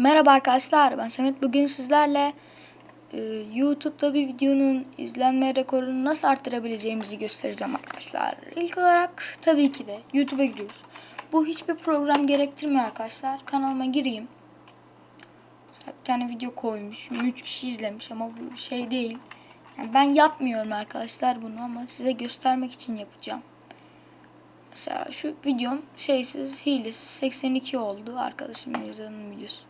Merhaba arkadaşlar ben Samet bugün sizlerle e, YouTube'da bir videonun izlenme rekorunu nasıl arttırabileceğimizi göstereceğim arkadaşlar. İlk olarak tabii ki de YouTube'a giriyoruz. Bu hiçbir program gerektirmiyor arkadaşlar. Kanalıma gireyim. Mesela bir tane video koymuşum. 3 kişi izlemiş ama bu şey değil. Yani ben yapmıyorum arkadaşlar bunu ama size göstermek için yapacağım. Mesela şu videom şeysiz, hilesiz 82 oldu arkadaşımın yazanın videosu.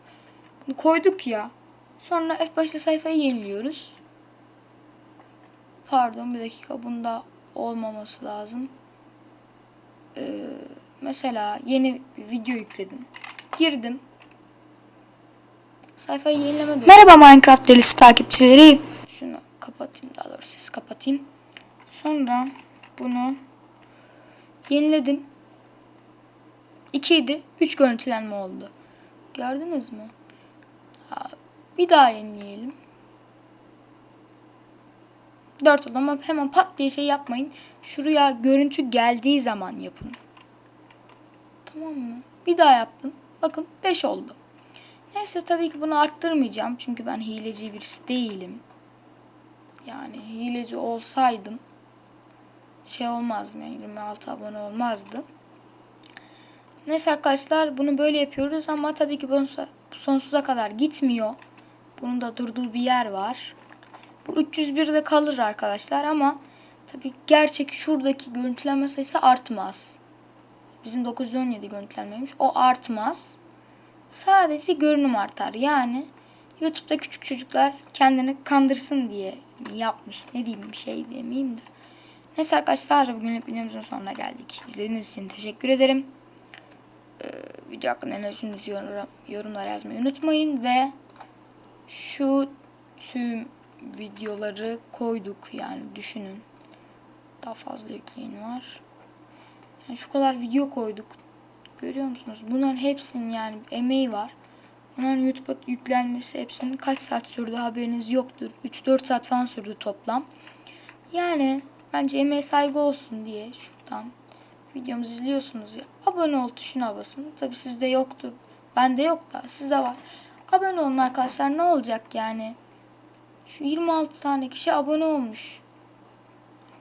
Koyduk ya. Sonra F5'le sayfayı yeniliyoruz. Pardon bir dakika bunda olmaması lazım. Ee, mesela yeni bir video yükledim. Girdim. Sayfayı yenileme. Merhaba Minecraft delisi takipçileri. Şunu kapatayım daha doğrusu ses kapatayım. Sonra bunu Yeniledim. 2 idi. 3 görüntülenme oldu. Gördünüz mü? Bir daha yenileyelim. 4 oldu ama hemen pat diye şey yapmayın. Şuraya görüntü geldiği zaman yapın. Tamam mı? Bir daha yaptım. Bakın 5 oldu. Neyse tabii ki bunu arttırmayacağım. Çünkü ben hileci birisi değilim. Yani hileci olsaydım şey olmazdı yani 26 abone olmazdı. Neyse arkadaşlar bunu böyle yapıyoruz ama tabii ki bu sonsuza kadar gitmiyor. Bunun da durduğu bir yer var. Bu 301'de kalır arkadaşlar ama tabii gerçek şuradaki görüntülenme sayısı artmaz. Bizim 917 görüntülenmemiş. O artmaz. Sadece görünüm artar. Yani YouTube'da küçük çocuklar kendini kandırsın diye yapmış. Ne diyeyim bir şey demeyeyim de. Neyse arkadaşlar bugünlük videomuzun sonuna geldik. İzlediğiniz için teşekkür ederim. Video hakkında ne düşündüğünüzü yorum, yorumlara yazmayı unutmayın ve şu tüm videoları koyduk yani düşünün. Daha fazla yükleyin var. Yani şu kadar video koyduk. Görüyor musunuz? Bunların hepsinin yani emeği var. Bunların YouTube'a yüklenmesi hepsinin kaç saat sürdü haberiniz yoktur. 3-4 saat falan sürdü toplam. Yani Bence emeğe saygı olsun diye şuradan videomuzu izliyorsunuz ya. Abone ol tuşuna basın. Tabi sizde yoktur. Bende yok da sizde var. Abone olun arkadaşlar ne olacak yani. Şu 26 tane kişi abone olmuş.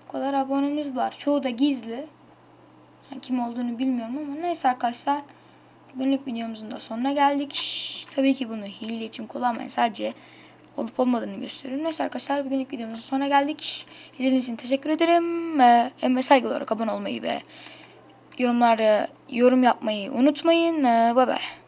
Bu kadar abonemiz var. Çoğu da gizli. Yani kim olduğunu bilmiyorum ama neyse arkadaşlar. Bugünlük videomuzun da sonuna geldik. Şş, tabii ki bunu hile için kullanmayın. Sadece olup olmadığını gösteriyorum. Neyse arkadaşlar bugünlük videomuzun sonuna geldik. İzlediğiniz için teşekkür ederim. Ee, ve saygı olarak abone olmayı ve yorumlara yorum yapmayı unutmayın. Ee, bye bye.